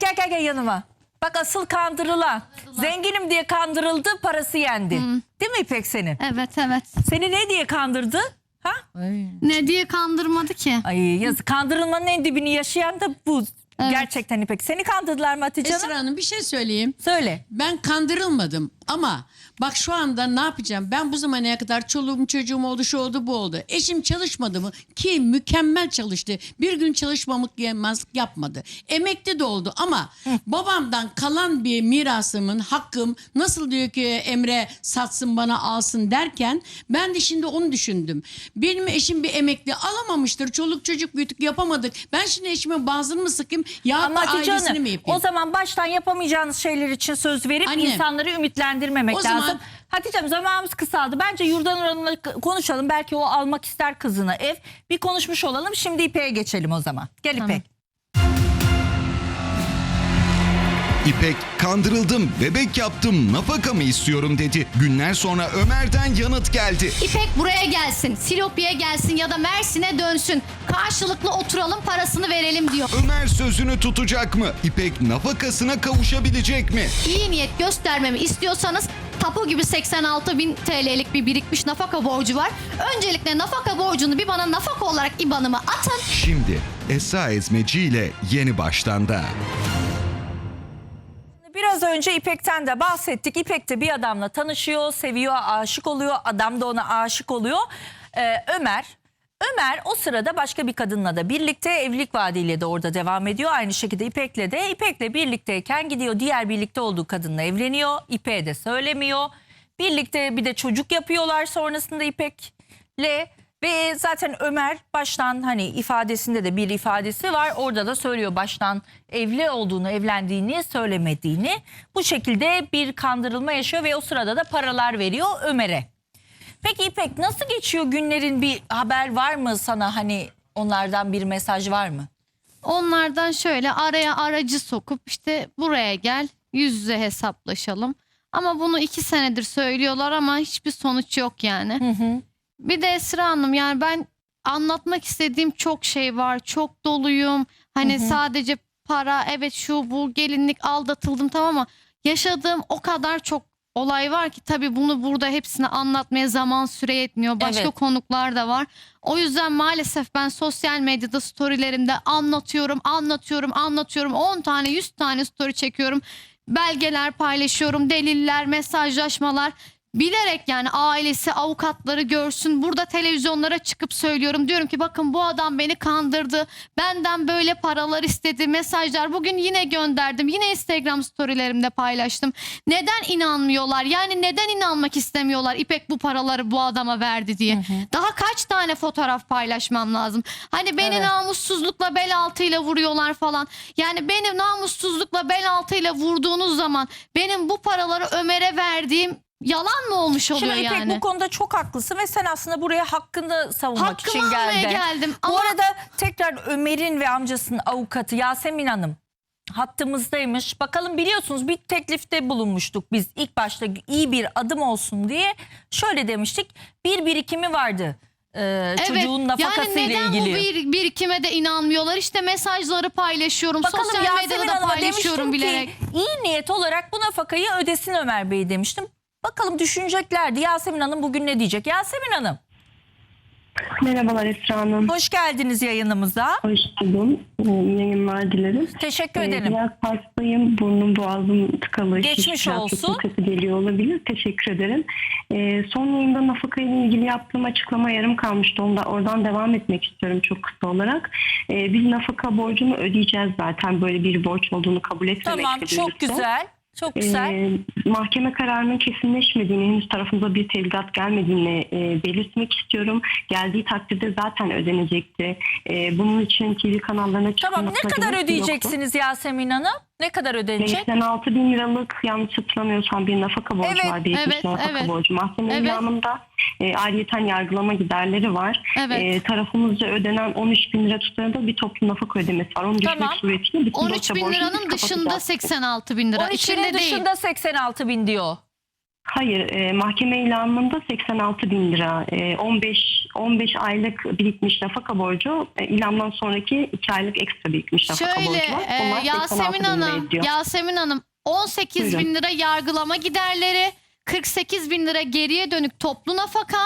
Gel gel gel yanıma. Bak asıl kandırılan. Zenginim diye kandırıldı parası yendi. Değil mi İpek senin? Evet evet. Seni ne diye kandırdı? Ha? Ne diye kandırmadı ki? Ay yazık kandırılmanın en dibini yaşayan da bu. Gerçekten İpek. Seni kandırdılar mı Hatice Hanım? Esra Hanım bir şey söyleyeyim. Söyle. Ben kandırılmadım ama bak şu anda ne yapacağım? Ben bu zamana kadar çoluğum çocuğum oldu şu oldu bu oldu. Eşim çalışmadı mı? Ki mükemmel çalıştı. Bir gün çalışmamak yemezlik yapmadı. Emekli de oldu ama babamdan kalan bir mirasımın hakkım nasıl diyor ki Emre satsın bana alsın derken ben de şimdi onu düşündüm. Benim eşim bir emekli alamamıştır. Çoluk çocuk büyütük yapamadık. Ben şimdi eşime bazını mı sıkayım ya Ama Hatice ailesini mi Hanım yapayım? o zaman baştan yapamayacağınız şeyler için söz verip Anne, insanları ümitlendirmemek o lazım. zaman- Hatice Hanım zamanımız kısaldı. Bence Yurdan Hanım'la k- konuşalım. Belki o almak ister kızına ev. Bir konuşmuş olalım. Şimdi İpek'e geçelim o zaman. Gel. İpek. İpek kandırıldım, bebek yaptım, nafaka mı istiyorum dedi. Günler sonra Ömer'den yanıt geldi. İpek buraya gelsin, Silopi'ye gelsin ya da Mersin'e dönsün. Karşılıklı oturalım parasını verelim diyor. Ömer sözünü tutacak mı? İpek nafakasına kavuşabilecek mi? İyi niyet göstermemi istiyorsanız tapu gibi 86 bin TL'lik bir birikmiş nafaka borcu var. Öncelikle nafaka borcunu bir bana nafaka olarak IBAN'ıma atın. Şimdi Esra Ezmeci ile yeni baştanda. Biraz önce İpek'ten de bahsettik. İpek de bir adamla tanışıyor, seviyor, aşık oluyor. Adam da ona aşık oluyor. Ee, Ömer. Ömer o sırada başka bir kadınla da birlikte evlilik vaadiyle de orada devam ediyor. Aynı şekilde İpek'le de. İpek'le birlikteyken gidiyor diğer birlikte olduğu kadınla evleniyor. İpek'e de söylemiyor. Birlikte bir de çocuk yapıyorlar sonrasında İpek'le. Ve zaten Ömer baştan hani ifadesinde de bir ifadesi var. Orada da söylüyor baştan evli olduğunu, evlendiğini söylemediğini. Bu şekilde bir kandırılma yaşıyor ve o sırada da paralar veriyor Ömer'e. Peki İpek nasıl geçiyor günlerin bir haber var mı sana hani onlardan bir mesaj var mı? Onlardan şöyle araya aracı sokup işte buraya gel yüz yüze hesaplaşalım. Ama bunu iki senedir söylüyorlar ama hiçbir sonuç yok yani. Bir de Esra Hanım yani ben anlatmak istediğim çok şey var. Çok doluyum. Hani sadece para evet şu bu gelinlik aldatıldım tamam ama yaşadığım o kadar çok olay var ki tabii bunu burada hepsini anlatmaya zaman süre yetmiyor. Başka Evet. konuklar da var. O yüzden maalesef ben sosyal medyada storylerimde anlatıyorum, anlatıyorum, anlatıyorum. 10 tane 100 tane story çekiyorum. Belgeler paylaşıyorum, deliller, mesajlaşmalar. Bilerek yani ailesi, avukatları görsün. Burada televizyonlara çıkıp söylüyorum. Diyorum ki bakın bu adam beni kandırdı. Benden böyle paralar istedi. Mesajlar bugün yine gönderdim. Yine Instagram storylerimde paylaştım. Neden inanmıyorlar? Yani neden inanmak istemiyorlar? İpek bu paraları bu adama verdi diye. Daha kaç tane fotoğraf paylaşmam lazım? Hani beni Evet. namussuzlukla bel altıyla vuruyorlar falan. Yani beni namussuzlukla bel altıyla vurduğunuz zaman benim bu paraları Ömer'e verdiğim yalan mı olmuş oluyor Şimdi İpek yani? bu konuda çok haklısın ve sen aslında buraya hakkında savunmak Hakkımı için almaya geldin. geldim Bu ama- arada tekrar Ömer'in ve amcasının avukatı Yasemin Hanım hattımızdaymış. Bakalım biliyorsunuz bir teklifte bulunmuştuk biz ilk başta iyi bir adım olsun diye. Şöyle demiştik bir birikimi vardı ee, çocuğun nafakası yani ile neden ilgili. bu bir, birikime de inanmıyorlar? İşte mesajları paylaşıyorum. Bakalım sosyal Yasemin medyada da Hanım'a paylaşıyorum demiştim bilerek. ki iyi niyet olarak bu nafakayı ödesin Ömer Bey demiştim. Bakalım düşüneceklerdi. Yasemin Hanım bugün ne diyecek? Yasemin Hanım Merhabalar Esra Hanım. hoş geldiniz yayınımıza. Hoş buldum. Ee, Yayınlar dilerim. Teşekkür Ee, ederim. Biraz hastayım. Burnum boğazım tıkalı. Geçmiş Şiş, biraz olsun. Kötü geliyor olabilir. Teşekkür ederim. Ee, son yayında nafaka ile ilgili yaptığım açıklama yarım kalmıştı. Onda, oradan devam etmek istiyorum çok kısa olarak. Ee, biz nafaka borcunu ödeyeceğiz zaten. Böyle bir borç olduğunu kabul etmemekle Tamam çok güzel. Çok güzel. Ee, mahkeme kararının kesinleşmediğini, henüz tarafımıza bir tevdiat gelmediğini e, belirtmek istiyorum. Geldiği takdirde zaten ödenecekti. E, bunun için TV kanallarına Tamam ne kadar ödeyeceksiniz Yasemin Hanım? Ne kadar yoktu. ödenecek? 86 bin liralık yanlış hatırlamıyorsam bir nafaka borcu Evet, var. Birikmiş evet, nafaka evet. borcu. Mahkeme Evet. ilanında e, ayrıyeten yargılama giderleri var. Evet. E, tarafımızca ödenen 13 bin lira tutarında bir toplu nafaka ödemesi var. Onu düşmek Tamam. suretiyle bütün 13 dosya bin liranın dışında kapatacağız. 86 bin lira. 13 İçinde binin değil. dışında 86 bin diyor. Hayır, e, mahkeme ilanında 86 bin lira, e, 15 15 aylık birikmiş nafaka borcu, e, ilandan sonraki 2 aylık ekstra birikmiş nafaka Şöyle borcu var. e, 86 Yasemin bin Hanım. Yasemin Hanım 18 bin Buyurun. lira yargılama giderleri, 48 bin lira geriye dönük toplu nafaka,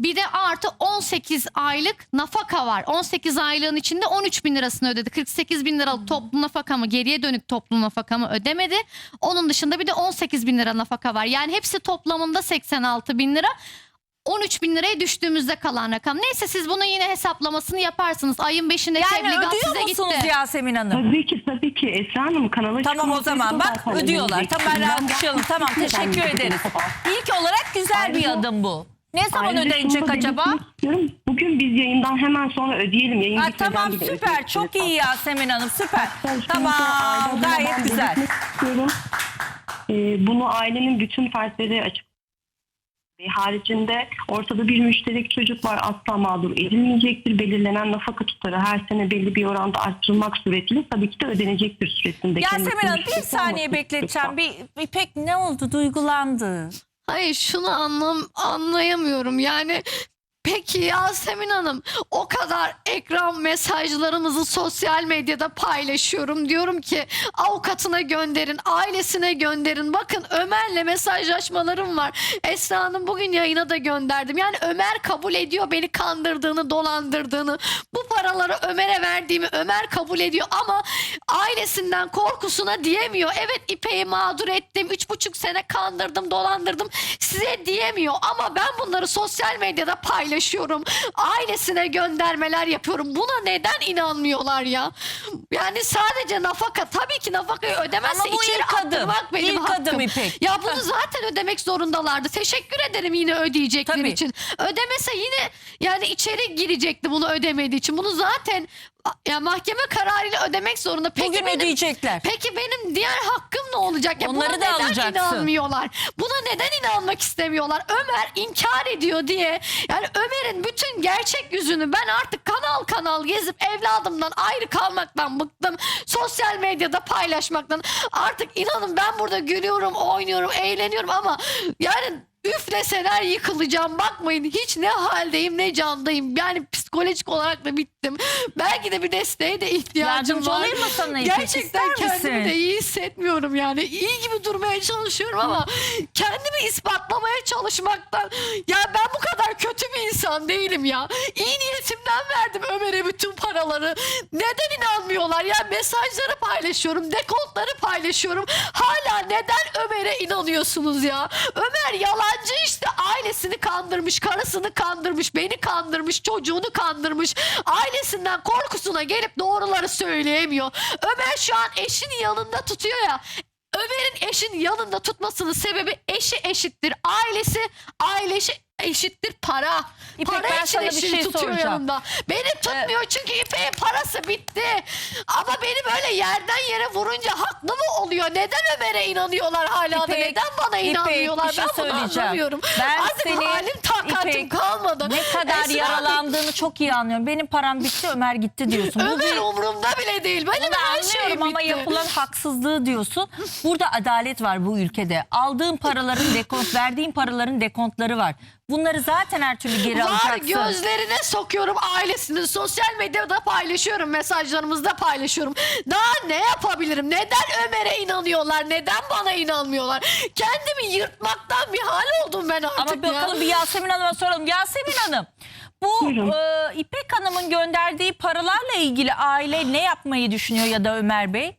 bir de artı 18 aylık nafaka var. 18 aylığın içinde 13 bin lirasını ödedi. 48 bin liralık toplu nafakamı geriye dönük toplu nafakamı ödemedi. Onun dışında bir de 18 bin lira nafaka var. Yani hepsi toplamında 86 bin lira. 13 bin liraya düştüğümüzde kalan rakam. Neyse siz bunun yine hesaplamasını yaparsınız. Ayın 5'inde Yani tebligat ödüyor size musunuz gitti. Yasemin Hanım? Tabii ki tabii ki Esra Hanım kanala Tamam o zaman bak zaten ödüyorlar. Tamam ben İlan alkışlayalım. Tamam teşekkür için ederiz. İlk olarak güzel bir Ayrıca- adım bu. Ne zaman Ayrıca şunu ödenecek da acaba? belirtmek istiyorum. Bugün biz yayından hemen sonra ödeyelim. Yayın Ha, bitmeden tamam bile süper ödeyebiliriz. çok iyi Yasemin Hanım süper. Hatta şunu da Tamam gayet güzel. belirtmek istiyorum. Ee, bunu ailenin bütün fertleri açık. Ve Haricinde ortada bir müşterek çocuk var asla mağdur edilmeyecektir. Belirlenen nafaka tutarı her sene belli bir oranda arttırılmak suretiyle tabii ki de ödenecektir süresinde. Yasemin Hanım bir saniye bekleteceğim. istiyorsa. Bir, İpek ne oldu duygulandı. Hayır şunu anlam anlayamıyorum. Yani peki Yasemin Hanım o kadar ekran mesajlarımızı sosyal medyada paylaşıyorum. Diyorum ki avukatına gönderin, ailesine gönderin. Bakın Ömer'le mesajlaşmalarım var. Esra Hanım bugün yayına da gönderdim. Yani Ömer kabul ediyor beni kandırdığını, dolandırdığını. Bu paraları Ömer'e verdiğimi Ömer kabul ediyor ama ailesinden korkusuna diyemiyor. Evet İpek'i mağdur ettim. Üç buçuk sene kandırdım, dolandırdım. Size diyemiyor ama ben bunları sosyal medyada paylaşıyorum. Ailesine göndermeler yapıyorum. Buna neden inanmıyorlar ya? Yani sadece nafaka. Tabii ki nafakayı ödemezse Ama bu içeri ilk adım. attırmak benim İlk hakkım. adım İpek. Ya bunu zaten ödemek zorundalardı. Teşekkür ederim yine ödeyecekleri Tabii. için. Ödemese yine yani içeri girecekti bunu ödemediği için. Bunu zaten ya mahkeme kararıyla ödemek zorunda. Peki Bugün benim, ödeyecekler. Peki benim diğer hakkım ne olacak? Ya Onları buna da neden alacaksın. inanmıyorlar? Buna neden inanmak istemiyorlar? Ömer inkar ediyor diye. Yani Ömer'in bütün gerçek yüzünü ben artık kanal kanal gezip evladımdan ayrı kalmaktan bıktım. Sosyal medyada paylaşmaktan. Artık inanın ben burada gülüyorum, oynuyorum, eğleniyorum ama yani üfleseler yıkılacağım bakmayın. Hiç ne haldeyim ne candayım. Yani psikolojik olarak da bittim. Belki de bir desteğe de ihtiyacım Yardımcı var. olayım mı sana İpek? gerçekten İster kendimi misin? de iyi hissetmiyorum yani. İyi gibi durmaya çalışıyorum ama kendimi ispatlamaya çalışmaktan ya ben bu kadar kötü bir insan değilim ya. İyi niyetimden verdim Ömer'e bütün paraları. Neden inanmıyorlar? Ya mesajları paylaşıyorum dekontları paylaşıyorum. Hala neden Ömer'e inanıyorsunuz ya? Ömer yalancı işte. Ailesini kandırmış karısını kandırmış beni kandırmış çocuğunu kandırmış. Ailesinden korkusuna gelip doğruları söyleyemiyor. Ömer şu an eşini yanında tutuyor ya. Ömer'in eşin yanında tutmasının sebebi eşi eşittir. Ailesi ailesi eşittir para. İpek, para ben için sana bir eşini şey tutuyor soracağım. yanında. Beni tutmuyor çünkü İpek'in parası bitti. Ama beni böyle yerden yere vurunca haklı mı oluyor? Neden Ömer'e inanıyorlar hala da? İpek, Neden bana İpek, inanmıyorlar? bir şey ben bunu söyleyeceğim. anlamıyorum. Ben Artık seni, halim takatim İpek, kalmadı. Ne kadar Esra yaralandığını çok iyi anlıyorum. Benim param bitti Ömer gitti diyorsun. Bu Ömer umurumda bile değil. Benim Bunu her şeyim anlıyorum ama bitti. yapılan haksızlığı diyorsun. Burada adalet var bu ülkede. Aldığın paraların dekont, verdiğin paraların dekontları var. Bunları zaten her türlü geri Var alacaksın. gözlerine sokuyorum ailesini. Sosyal medyada paylaşıyorum. Mesajlarımızda paylaşıyorum. Daha ne yapabilirim? Neden Ömer'e inanıyorlar? Neden bana inanmıyorlar? Kendimi yırtmaktan bir hal oldum ben artık Ama ya. bakalım bir Yasemin Hanım'a soralım. Yasemin Hanım bu Buyurun. e, İpek Hanım'ın gönderdiği paralarla ilgili aile ne yapmayı düşünüyor ya da Ömer Bey?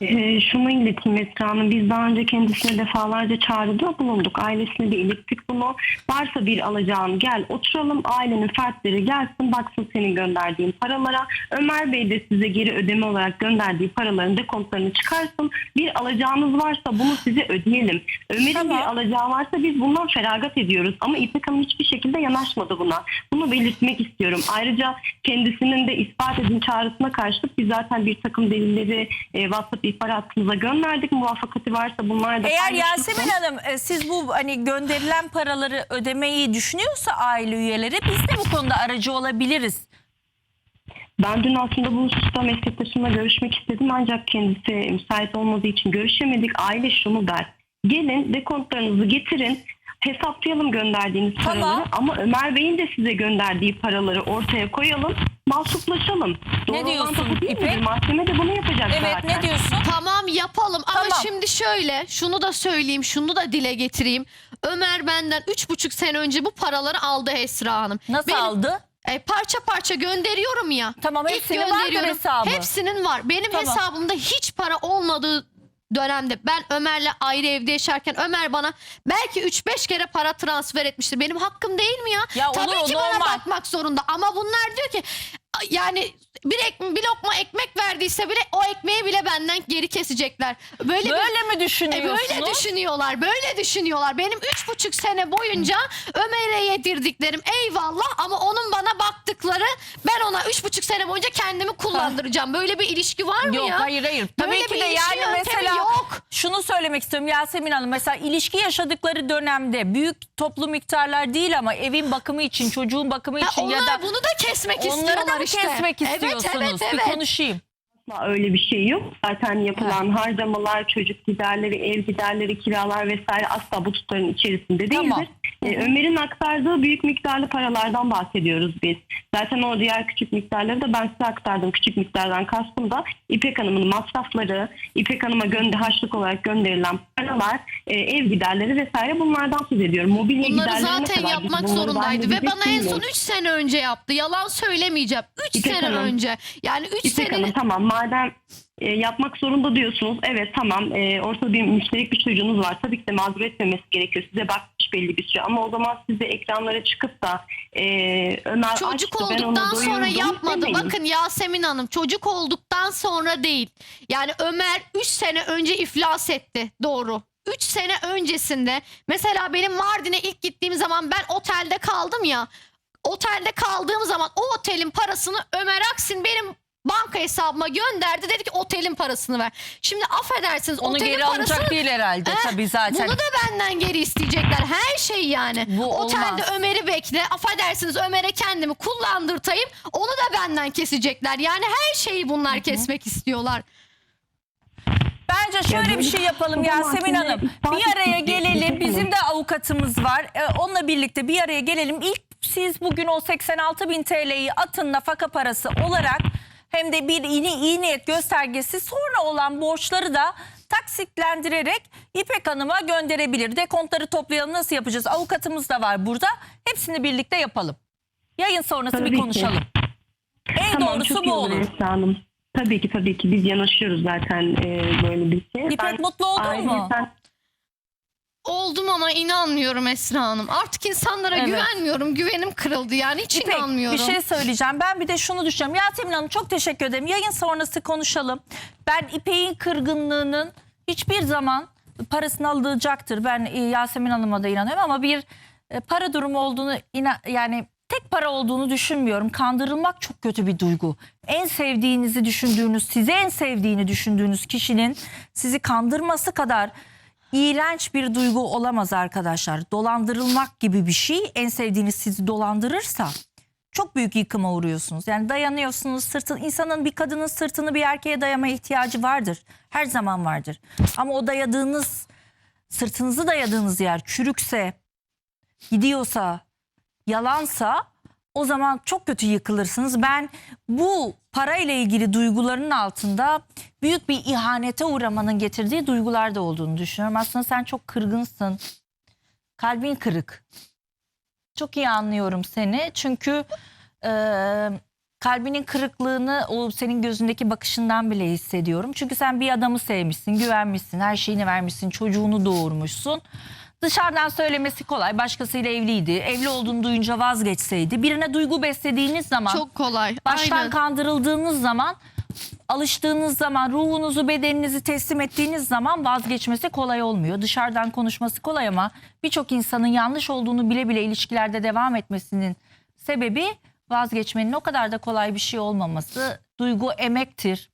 Ee, şunu ileteyim Esra Hanım. Biz daha önce kendisine defalarca çağrıda bulunduk. Ailesine de ilettik bunu. Varsa bir alacağın gel oturalım. Ailenin fertleri gelsin baksın senin gönderdiğin paralara. Ömer Bey de size geri ödeme olarak gönderdiği paraların dekontlarını çıkarsın. Bir alacağınız varsa bunu size ödeyelim. Ömer'in Tamam. bir alacağı varsa biz bundan feragat ediyoruz. Ama İpek Hanım hiçbir şekilde yanaşmadı buna. Bunu belirtmek istiyorum. Ayrıca kendisinin de ispat edin çağrısına karşılık biz zaten bir takım delilleri e, WhatsApp ihbar hattımıza gönderdik. Muvaffakati varsa bunlar da Eğer. Yasemin Hanım e, siz bu hani gönderilen paraları ödemeyi düşünüyorsa aile üyeleri biz de bu konuda aracı olabiliriz. Ben dün aslında bu hususta meslektaşımla görüşmek istedim ancak kendisi müsait olmadığı için görüşemedik. Aile şunu der. Gelin dekontlarınızı getirin. Hesaplayalım gönderdiğiniz Tamam. paraları ama Ömer Bey'in de size gönderdiği paraları ortaya koyalım. Mahsuplaşalım. Doğru diyorsun değil İpek? Mahkeme de bunu yapacak Evet zaten. ne diyorsun? Tamam yapalım ama Tamam. şimdi şöyle şunu da söyleyeyim şunu da dile getireyim. Ömer benden üç buçuk sene önce bu paraları aldı Esra Hanım. Nasıl Benim- aldı? E, parça parça gönderiyorum ya. Tamam, İlk hepsinin vardır gönderiyorum. hesabı. Hepsinin var. Benim Tamam. hesabımda hiç para olmadığı dönemde ben Ömer'le ayrı evde yaşarken Ömer bana belki 3-5 kere para transfer etmiştir. Benim hakkım değil mi ya? Ya Tabii olur, ki normal. bana bakmak zorunda ama bunlar diyor ki yani bir, ek, bir lokma ekmek verdiyse bile o ekmeği bile benden geri kesecekler. Böyle bir- Böyle mi e düşünüyorsunuz? böyle düşünüyorlar, böyle düşünüyorlar. Benim üç buçuk sene boyunca Ömer'e yedirdiklerim eyvallah ama onun bana baktıkları ben ona üç buçuk sene boyunca kendimi kullandıracağım. Böyle bir ilişki var mı Yok ya? hayır hayır. Tabii Böyle ki bir de ilişki yani yöntemi mesela yok. şunu söylemek istiyorum Yasemin Hanım. Mesela ilişki yaşadıkları dönemde büyük toplu miktarlar değil ama evin bakımı için, çocuğun bakımı Ha, için onlar ya da bunu da kesmek onları istiyorlar da mı işte. kesmek Evet, istiyorsunuz? Evet, evet, Bir konuşayım. Asla öyle bir şey yok. Zaten yapılan harcamalar, çocuk giderleri, ev giderleri, kiralar vesaire asla bu tutarın içerisinde değildir. Tamam. Ee, Ömer'in aktardığı büyük miktarlı paralardan bahsediyoruz biz. Zaten o diğer küçük miktarları da ben size aktardım. Küçük miktardan kastım da İpek Hanım'ın masrafları, İpek Hanım'a gönder harçlık olarak gönderilen paralar, e, ev giderleri vesaire bunlardan söz ediyorum. Mobilya Bunları giderlerine zaten kadar yapmak bunları zorundaydı ve bana en son değiliz. 3 sene önce yaptı. Yalan söylemeyeceğim. 3 İpek sene Hanım. önce. Yani 3 İpek sene Hanım tamam madem e, yapmak zorunda diyorsunuz. Evet tamam e, ortada bir müşterek bir çocuğunuz var. Tabii ki de mağdur etmemesi gerekiyor. Size bakmış belli bir süre ama o zaman siz de ekranlara çıkıp da e, Ömer Çocuk açtı, olduktan sonra yapmadı. demeyin. Bakın Yasemin Hanım çocuk olduktan sonra değil. Yani Ömer 3 sene önce iflas etti. Doğru. 3 sene öncesinde mesela benim Mardin'e ilk gittiğim zaman ben otelde kaldım ya. Otelde kaldığım zaman o otelin parasını Ömer Aksin benim banka hesabıma gönderdi. Dedi ki otelin parasını ver. Şimdi affedersiniz Onu otelin geri parasını alacak değil herhalde Eh, tabii zaten. Bunu da benden geri isteyecekler. Her şey yani. Bu Otelde olmaz. Ömer'i bekle. Affedersiniz Ömer'e kendimi kullandırtayım. Onu da benden kesecekler. Yani her şeyi bunlar kesmek istiyorlar. Bence şöyle bir şey yapalım Yasemin Hanım. Bir araya gelelim. Bizim de avukatımız var. Ee, onunla birlikte bir araya gelelim. İlk siz bugün o 86 bin TL'yi atın nafaka parası olarak hem de bir iyi, iyi niyet göstergesi sonra olan borçları da taksitlendirerek İpek Hanım'a gönderebilir. Dekontları toplayalım nasıl yapacağız? Avukatımız da var burada. Hepsini birlikte yapalım. Yayın sonrası Tabii bir ki. konuşalım. En Tamam, doğrusu çok bu olur. Esra Hanım. Tabii ki tabii ki biz yanaşıyoruz zaten e, böyle bir şey. İpek mutlu oldun mu? ayrıyeten- Oldum ama inanmıyorum Esra Hanım. Artık insanlara Evet. güvenmiyorum. Güvenim kırıldı yani hiç İpek, inanmıyorum. bir şey söyleyeceğim. Ben bir de şunu düşünüyorum. Yasemin Hanım çok teşekkür ederim. Yayın sonrası konuşalım. Ben İpek'in kırgınlığının hiçbir zaman parasını alacaktır. Ben e, Yasemin Hanım'a da inanıyorum ama bir e, para durumu olduğunu ina- yani tek para olduğunu düşünmüyorum. Kandırılmak çok kötü bir duygu. En sevdiğinizi düşündüğünüz, size en sevdiğini düşündüğünüz kişinin sizi kandırması kadar iğrenç bir duygu olamaz arkadaşlar. Dolandırılmak gibi bir şey en sevdiğiniz sizi dolandırırsa çok büyük yıkıma uğruyorsunuz. Yani dayanıyorsunuz sırtın insanın bir kadının sırtını bir erkeğe dayama ihtiyacı vardır. Her zaman vardır. Ama o dayadığınız sırtınızı dayadığınız yer çürükse gidiyorsa yalansa o zaman çok kötü yıkılırsınız. Ben bu parayla ilgili duyguların altında büyük bir ihanete uğramanın getirdiği duygular da olduğunu düşünüyorum. Aslında sen çok kırgınsın. Kalbin kırık. Çok iyi anlıyorum seni. Çünkü e, kalbinin kırıklığını o senin gözündeki bakışından bile hissediyorum. Çünkü sen bir adamı sevmişsin, güvenmişsin, her şeyini vermişsin, çocuğunu doğurmuşsun. Dışarıdan söylemesi kolay. Başkasıyla evliydi. Evli olduğunu duyunca vazgeçseydi. Birine duygu beslediğiniz zaman, Çok kolay. baştan Aynen. kandırıldığınız zaman, alıştığınız zaman, ruhunuzu, bedeninizi teslim ettiğiniz zaman vazgeçmesi kolay olmuyor. Dışarıdan konuşması kolay ama birçok insanın yanlış olduğunu bile bile ilişkilerde devam etmesinin sebebi vazgeçmenin o kadar da kolay bir şey olmaması. Duygu emektir.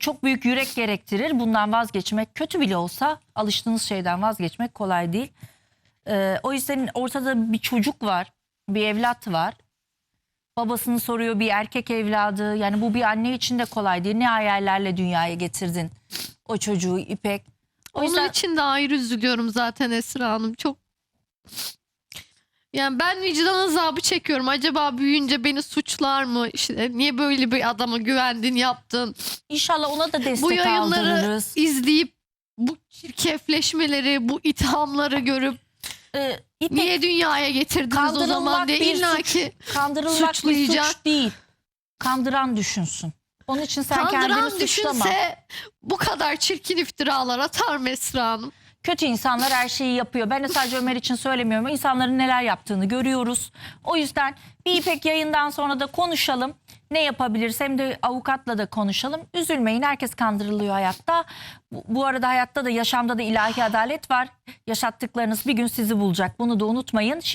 Çok büyük yürek gerektirir. Bundan vazgeçmek kötü bile olsa alıştığınız şeyden vazgeçmek kolay değil. Ee, o yüzden ortada bir çocuk var, bir evlat var. Babasını soruyor bir erkek evladı. Yani bu bir anne için de kolay değil. Ne hayallerle dünyaya getirdin o çocuğu İpek. O Onun yüzden için de ayrı üzülüyorum zaten Esra Hanım. Çok yani ben vicdan azabı çekiyorum. Acaba büyüyünce beni suçlar mı? İşte niye böyle bir adama güvendin, yaptın? inşallah ona da destek bu yayınları aldırırız. izleyip bu çirkefleşmeleri, bu ithamları görüp Ee, İpek, niye dünyaya getirdiniz o zaman diye bir illa suç. kandırılmak bir suçlayacak. suç değil. Kandıran düşünsün. Onun için sen kendini kandıran suçlama. düşünse bu kadar çirkin iftiralar atar mı Esra Hanım? Kötü insanlar her şeyi yapıyor. Ben de sadece Ömer için söylemiyorum. İnsanların neler yaptığını görüyoruz. O yüzden bir İpek yayından sonra da konuşalım. Ne yapabiliriz hem de avukatla da konuşalım. Üzülmeyin herkes kandırılıyor hayatta. Bu, bu arada hayatta da yaşamda da ilahi adalet var. Yaşattıklarınız bir gün sizi bulacak. Bunu da unutmayın. Şimdi